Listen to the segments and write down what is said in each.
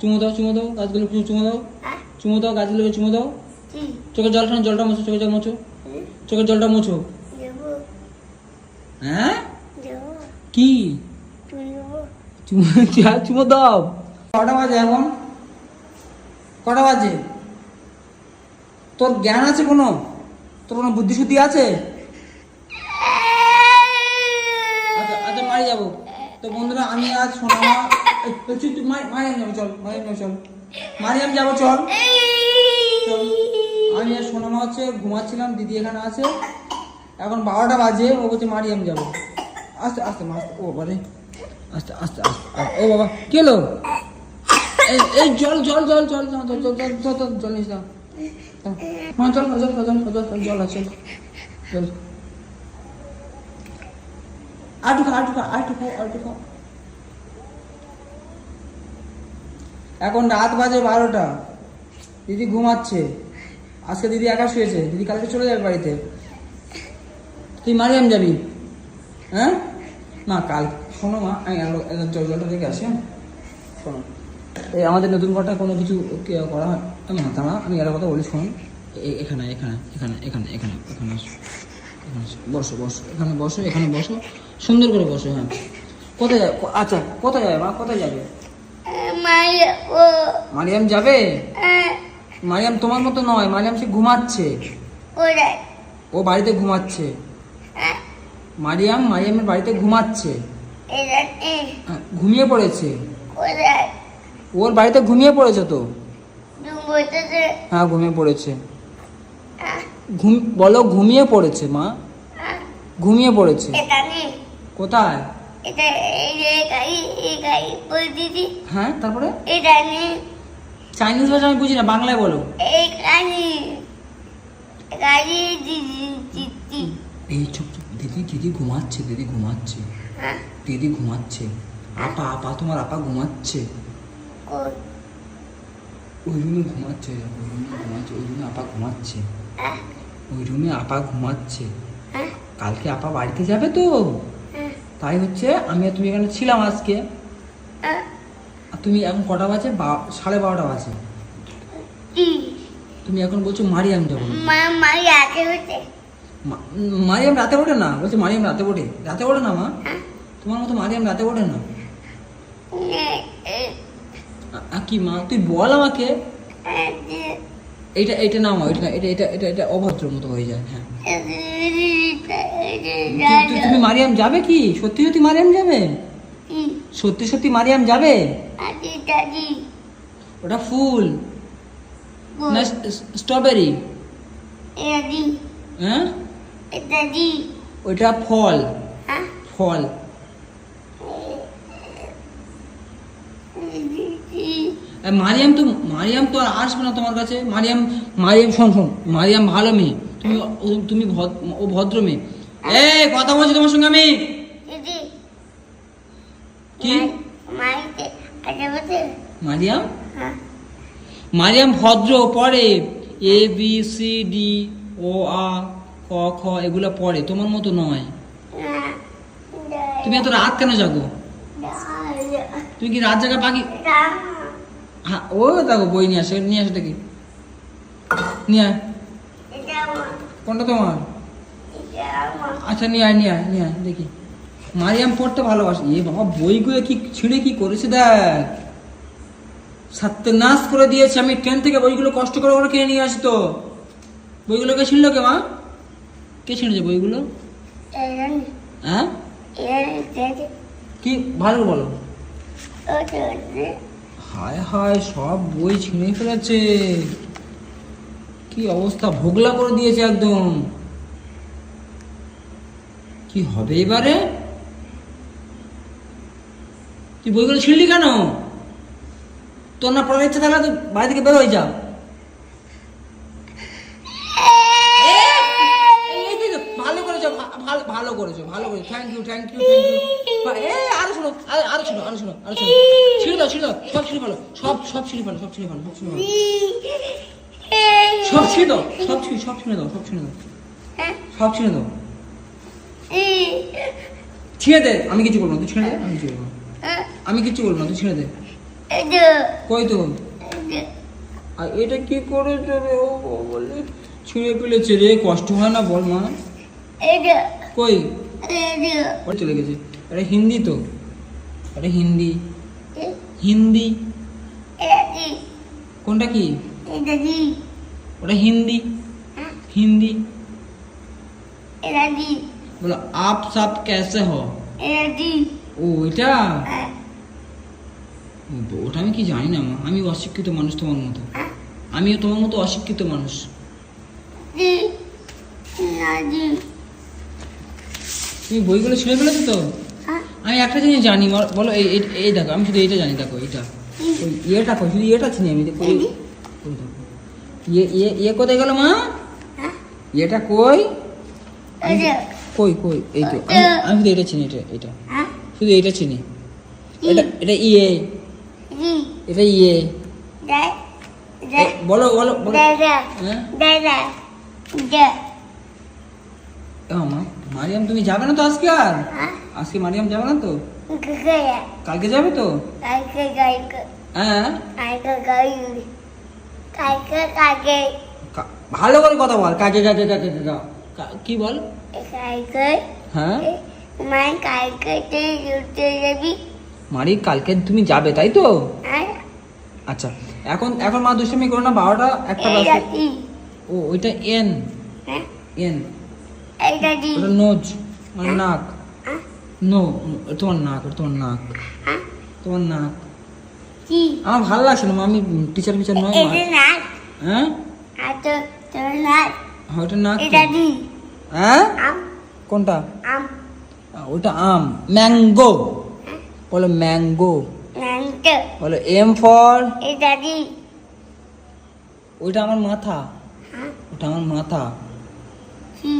চুমো দাও চুমো দাও গাছগুলো চুমো দাও। হ্যাঁ? চুমো দাও গাছগুলোকে চুমো দাও। চোখের জলটা না, জলটা মোছো চোখের জল মোছো। চোখের জলটা মোছো। হ্যাঁ? কি? চুমো চুমো দাও। কটা বাজে এখন? কটা বাজে? তোর জ্ঞান আছে কোনো? তোর কোনো বুদ্ধি শুদ্ধি আছে? আচ্ছা আচ্ছা মারি যাব। তো বন্ধুরা আমি আজ সোনামা মারিয়াম যাব চল মারিয়াম যাব চল মারিয়াম যাব চল আমি আর সোনামা হচ্ছে ঘুমাচ্ছিলাম দিদি এখানে আছে এখন বারোটা বাজে ও বলছে মারিয়াম যাব আস্তে আস্তে আস্তে ও বারে আস্তে আস্তে আস্তে ও বাবা কে এলো এই জল জল জল জল জল জল জল জল জল জল নিস না মা জল জল জল জল জল জল আছে জল আটু খা আটু খা আটু খাও আটু খাও এখন রাত বাজে বারোটা। দিদি ঘুমাচ্ছে। আজকে দিদি একা শুয়েছে। দিদি কালকে চলে যাবে বাড়িতে। তুই মারিয়াম যাবি। হ্যাঁ? মা, কাল শোনো মা আমি এর জলটা রেখে আসি হ্যাঁ? শোনো। এই আমাদের নতুন ঘরটা কোনো কিছু করা হয়? না দাঁড়া আমি একটা কথা বলি, শোন। এখানে এখানে এখানে এখানে এখানে এখানে আসো। এখানে বসো বসো। এখানে বসো এখানে বসো। সুন্দর করে বসো হ্যাঁ। কোথায় যাবে? আচ্ছা কোথায় যাবে মা? কোথায় যাবে? মারিয়াম যাবে? হ্যাঁ মারিয়াম তোমার মতো নয় মারিয়াম সে ঘুমাচ্ছে। ও বাড়িতে ঘুমাচ্ছে। মারিয়াম মারিয়ামের বাড়িতে ঘুমাচ্ছে। ঘুমিয়ে পড়েছে। ওর বাড়িতে ঘুমিয়ে পড়েছে তো? হ্যাঁ ঘুমিয়ে পড়েছে। ঘুম বলো ঘুমিয়ে পড়েছে মা? ঘুমিয়ে পড়েছে। কোথায়? এটা এই যে গাড়ি এই গাড়ি বলে দিদি। হ্যাঁ তারপরে? চাইনিজ ভাষা আমি বুঝি না বাংলায় বলো। এই গাড়ি গাড়ি দিদি দিদি। এই চুপ চুপ দিদি দিদি ঘুমাচ্ছে দিদি ঘুমাচ্ছে। হ্যাঁ। দিদি ঘুমাচ্ছে। আপা আপা তোমার আপা ঘুমাচ্ছে। ওই রুমে ঘুমাচ্ছে ওই রুমে ঘুমাচ্ছে ওই রুমে আপা ঘুমাচ্ছে। হ্যাঁ। ওই রুমে আপা ঘুমাচ্ছে। হ্যাঁ। কালকে আপা বাড়িতে যাবে তো? তাই হচ্ছে আমি আর তুমি এখানে ছিলাম আজকে। আর তুমি এখন কটা বাজে? সাড়ে বারোটা বাজে। তুমি এখন বলছো মারিয়াম যাব মারিয়াম রাতে ওঠে না? বলছে মারিয়াম রাতে ওঠে। রাতে ওঠে না মা? তোমার মতো মারিয়াম রাতে ওঠে না? কি মা? তুই বল আমাকে। এটা এটা নামো এটা এটা এটা এটা এটা অভদ্র মতো হয়ে যায় হ্যাঁ তুমি মারিয়াম যাবে কি সত্যি সত্যি মারিয়াম যাবে সত্যি সত্যি মারিয়াম যাবে ওটা ফুল স্ট্রবেরি ওইটা ফল ফল মারিয়াম তো মারিয়াম তো আর আসবে না তোমার কাছে? মারিয়াম মারিয়াম শোন শোন মারিয়াম ভালো মেয়ে। তুমি ও- তুমি ও ভদ্র মেয়ে। এ কথা বলছি তোমার সঙ্গে আমি? কি? মারিয়াম? হ্যাঁ। মারিয়াম ভদ্র পড়ে এ বি সি ডি ও আ ক খ এগুলো পড়ে তোমার মতো নয়। তুমি এত রাত কেন জাগো? তুমি কি রাত জাগা পাখি হ্যাঁ ও দেখো বই নিয়ে আসে নিয়ে আসে দেখি নিয়ে আয় কোনটা তোমার আচ্ছা নিয়ে আয় নিয়ে আয় নিয়ে আয় দেখি মারিয়াম পড়তে ভালোবাসে এ বাবা বইগুলো কি ছিঁড়ে কি করেছে দেখ সত্যনাশ করে দিয়েছে আমি ট্রেন থেকে বইগুলো কষ্ট করে ওরা কিনে নিয়ে আসি তো বইগুলো কে ছিঁড়লো কে মা কে ছিঁড়েছে বইগুলো হ্যাঁ কি ভালো বলো হায় হায়, সব বই ছিঁড়ে ফেলেছে। কি অবস্থা, ভোগলা করে দিয়েছে একদম। কি হবে এবারে? তুই বইগুলো ছিঁড়লি কেন? তোর না পড়ার ইচ্ছে তাহলে তুই বাড়ি থেকে বের হয়ে যা। ভালো করেছ ভালো করেছ ভালো করেছ। Thank you thank you thank you আরও আরো- ছিঁড়ে দাও ছিঁড়ে দাও। সব ছিঁড়ে ফেলো সব সব ছিঁড়ে ফেলো সব ছিঁড়ে ফেলো সব ছিঁড়ে ফেলো। সব ছিঁড়ে দাও সব ছিঁড়ে সব ছিঁড়ে দাও সব ছিঁড়ে দাও। সব ছিঁড়ে দাও। ছিঁড়ে দে আমি কিছু বলব না তুই ছিঁড়ে দে আমি কিছু বলব আমি কিছু বলব না তুই ছিঁড়ে দে। কই তো? আর এটা কি করেছে রে? ও বলে ছিঁড়ে ফেলেছে রে কষ্ট হয় না বল মা। কই? চলে গেছে। এটা হিন্দি তো। এটা হিন্দি। হিন্দি। কোনটা কি? ওটা হিন্দি। হিন্দি। বলো আপ সাপ কেসে হো? ও এটা? ওটা আমি কি জানি না মা। আমি অশিক্ষিত মানুষ তোমার মতো। আমিও তোমার মতো অশিক্ষিত মানুষ। তুমি বইগুলো ছেড়ে ফেলেছো তো? আমি একটা জিনিস জানি বলো এই এই- দেখো আমি শুধু এইটা জানি দেখো এইটা। ওই ইয়েটা কই শুধু ইয়েটা চিনি আমি দেখো। ইয়ে ইয়ে ইয়ে কোথায় গেল মা? হ্যাঁ? ইয়েটা কই? কই কই এই তো আমি শুধু এটা চিনি এটা এটা হ্যাঁ? শুধু এটা চিনি। এটা এটা ইয়ে। এটা ইয়ে। বলো বলো হ্যাঁ? মা মারিয়াম তুমি যাবে না তো আজকে আর? হ্যাঁ। আজকে মারিয়াম যাবে না তো? কালকে যাবে তো? হ্যাঁ। ভালো করে কথা বল। কাকে কাকে কাকে কাকে কা- বল? হ্যাঁ। মারি কালকে তুমি যাবে তাই তো? হ্যাঁ। আচ্ছা এখন এখন মা দুষ্টমি করো না বারোটা একটা ও ওইটা এন। হ্যাঁ। এন। ওটা নোজ মানে নাক। নো তোমার নাক তোমার নাক। তোমার নাক। কি? আমার ভালো লাগছে না আমি টিচার ফিচার নয় এটা না হ্যাঁ? তোর হ্যাঁ, ওটা নাক। এটা হ্যাঁ? কোনটা? আম। ওটা আম। ম্যাঙ্গো। বলো ম্যাঙ্গো। বলো এম ফর এটা ওইটা আমার মাথা। হ্যাঁ? ওটা আমার মাথা। কি?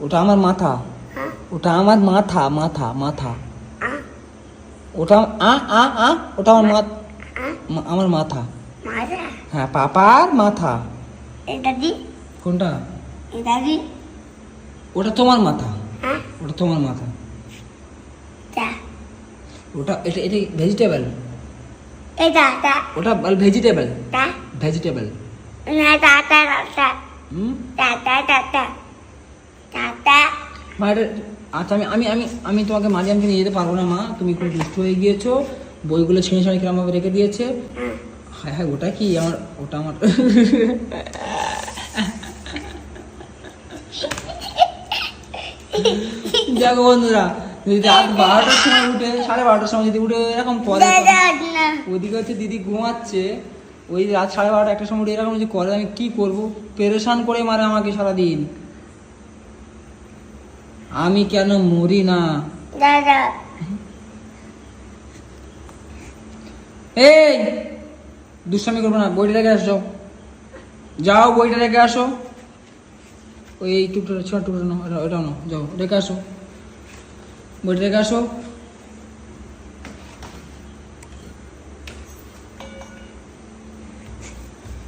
ওটা আমার মাথা। হ্যাঁ? ওটা আমার মাথা মাথা মাথা। ওটা আ আ আ ওটা আমার মাথা। আমার মাথা। হ্যাঁ পাপার মাথা। এটা কোনটা? এটা ওটা তোমার মাথা। হ্যাঁ? ওটা তোমার মাথা। ওটা এটা এটা ভেজিটেবল এটা ওটা ভেজিটেবল ভেজিটেবল না তা হুম? তা তা তা আচ্ছা আমি আমি আমি আমি তোমাকে মারিয়ামকে নিয়ে যেতে পারব না মা। তুমি খুব দুষ্ট হয়ে গিয়েছো বইগুলো ছিঁড়ে ছিঁড়ে কিরমভাবে রেখে দিয়েছে। হ্যাঁ হ্যাঁ হ্যাঁ ওটা কি? আমার ওটা আমার। দেখো বন্ধুরা যদি রাত বারোটার সময় উঠে সাড়ে বারোটার সময় যদি উঠে এরকম করে ওদিকে হচ্ছে দিদি ঘুমাচ্ছে ওই রাত সাড়ে বারোটা একটার সময় উঠে এরকম যদি করে আমি কি করব? পেরেশান করে মারে আমাকে সারাদিন। আমি কেন মরি না? দাদা। এই দুষ্টামি করব না বইটা রেখে আসো। যাও বইটা রেখে আসো। ওই এই টুকটা ছোট টুকটা এটা ওটাও নাও যাও রেখে আসো। বইটা রেখে আসো।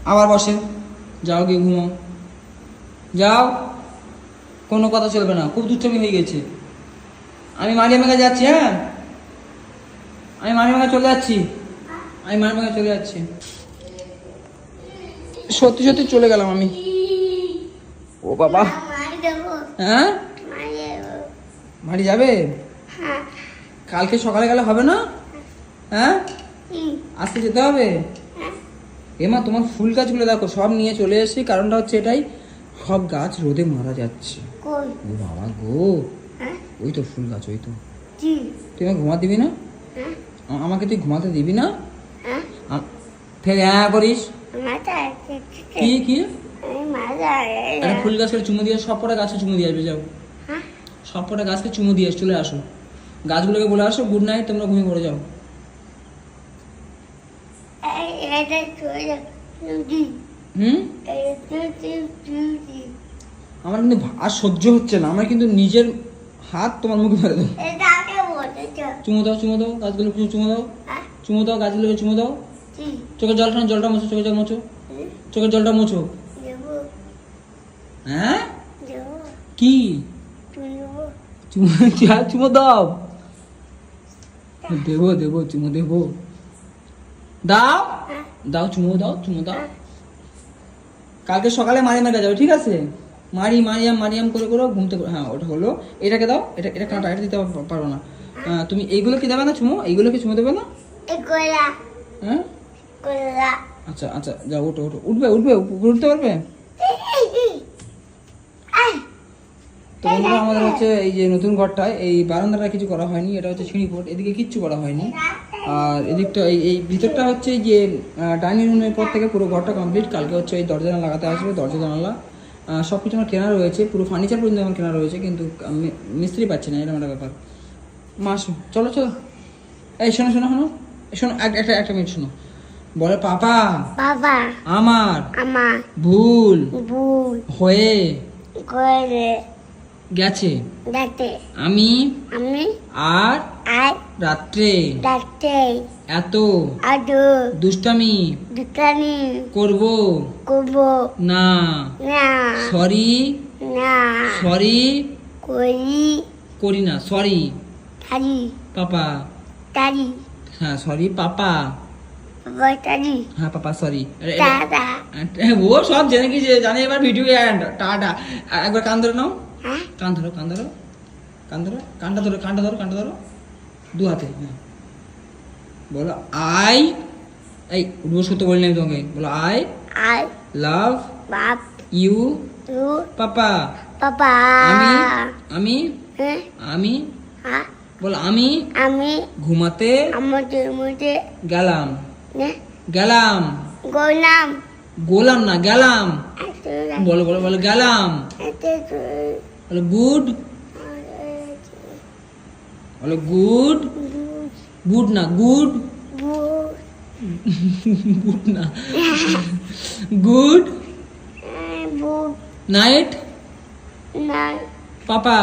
আবার বসে যাও গিয়ে ঘুমাও। যাও। কোনো কথা চলবে না খুব দুষ্টমি হয়ে গেছে। আমি মারিয়ামের যাচ্ছি হ্যাঁ? আমি মারিয়ামের চলে যাচ্ছি। আমি মারিয়ামের চলে যাচ্ছি। সত্যি সত্যি চলে গেলাম আমি। ও বাবা। হ্যাঁ? মারি বাড়ি যাবে? কালকে সকালে গেলে হবে না? হ্যাঁ? আজকে যেতে হবে? হ্যাঁ। এমা তোমার ফুল গাছগুলো দেখো সব নিয়ে চলে এসেছি। কারণটা হচ্ছে এটাই সব গাছ রোদে মারা যাচ্ছে। ও বাবা গো। হ্যাঁ? ওই তো ফুল গাছ ওই তো। তুই আমাকে ঘুমাতে দিবি না? হ্যাঁ। আমাকে তুই ঘুমাতে দিবি না? হ্যাঁ। ফের হ্যাঁ করিস? কি কি? একটা ফুল গাছকে চুমু দিয়ে সব কটা গাছে চুমু দিয়ে আসবে যাও। সব কটা গাছকে চুমু দিয়ে চলে আসো। গাছগুলোকে বলে আসো গুড নাইট তোমরা ঘুমিয়ে পড়ে যাও। এই এটা চলে তুই হুম? আমার কিন্তু আর সহ্য হচ্ছে না আমার কিন্তু নিজের হাত তোমার মুখে আগে বলেছ চুমু দাও চুমো দাও গাছগুলো চুমো দাও। চুমো দাও গাছগুলোকে চুমো দাও। চোখের জলটা না, জলটা মোছো চোখের জল মোছো। চোখের জলটা মোছো। হ্যাঁ? কি? চুমো চুমু দাও? দেবো দেবো চুমো দেবো। দাও। দাও চুমো দাও চুমো দাও। কালকে সকালে মারিয়াম কাছে যাবে ঠিক আছে? মারি মারিয়াম মারিয়াম করে করে ঘুম থেকে হ্যাঁ ওটা হলো। এটাকে দাও এটা এটা কাঁটা এটা দিতে পার- পারব না। তুমি এইগুলো কি দেবে না চুমু? এইগুলো কি চুমু দেবে না? হ্যাঁ? আচ্ছা আচ্ছা যাও ওটো ওটো উঠবে উঠবে উঠতে পারবে? তো বন্ধুরা আমাদের হচ্ছে এই যে নতুন ঘরটায় এই বারান্দাটা কিছু করা হয়নি এটা হচ্ছে সিঁড়িপোট এদিকে কিচ্ছু করা হয়নি। আর এদিকটা এই এই ভিতরটা হচ্ছে যে ডাইনিং রুমের পর থেকে পুরো ঘরটা কমপ্লিট কালকে হচ্ছে এই দরজা লাগাতে আসবে দরজা জানালা। সব কিছু আমার কেনা রয়েছে পুরো ফার্নিচার পর্যন্ত আমার কেনা রয়েছে কিন্তু আমি মিস্ত্রি পাচ্ছি না এরকম একটা ব্যাপার। মাসু চলো চলো। এই শোনো শোনো শোনো। এই শোনো এক- একটা একটা মিনিট শোনো। বলে পাপা। বাবা। আমার। আমার। ভুল। ভুল। হয়ে। করে। গেছে। ডাকতে আমি আমি আর আর রাত্রে ডাকতে এত আদু দুষ্টামি দোকানি করব করব না। না। সরি। না। সরি। করি। করি না। সরি। তারি। পাপা। তারি। হ্যাঁ সরি পাপা। হ্যাঁ পাপা সরি। ও সব জেনে গেছে জানে এবার ভিডিও টাটা। একবার কান ধরে নাও। কান ধরো কান ধরো। কান ধরো কানটা ধরো কানটা ধরো কানটা ধরো। দু হাতে হ্যাঁ। বলো আই এই উঠবো সত্য বলিনি আমি তোমাকে। বলো আই আর লাভ বাপ ইউ পাপা। আমি আমি হ্যাঁ। আমি বল আমি আমি ঘুমাতে আমাদের মধ্যে গেলাম। গেলাম। গোলাম। গোলাম না গেলাম। বলো বলো বলো গেলাম। বলো গুড বলো গুড গুড না গুড গুড না গুড নাইট নাই পাপা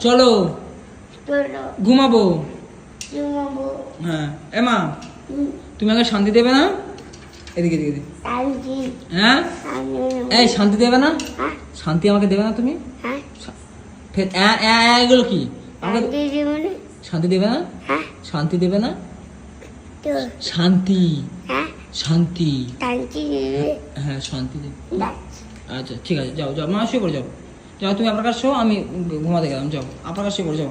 চলো ঘুমাবো হ্যাঁ এমা তুমি আমাকে শান্তি দেবে না এদিকে এদিকে হ্যাঁ? এই শান্তি দেবে না? হ্যাঁ। শান্তি আমাকে দেবে না তুমি? হ্যাঁ। এগুলো কি? শান্তি দেবে না? শান্তি দেবে না? শান্তি হ্যাঁ। শান্তি। শান্তি হ্যাঁ শান্তি দেবে। আচ্ছা ঠিক আছে যাও যাও মা শুয়ে পড়ে যাও। যাও তুমি আপনার কাছে আমি ঘুমাতে গেলাম যাও। আপনার কাছে পড়ে যাও।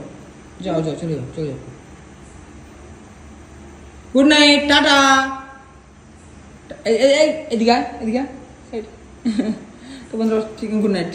যাও যাও চলে যাও চলে যাও। Good night tata. এদিকে এদিকে। তো বন্ধুরা গুড নাইট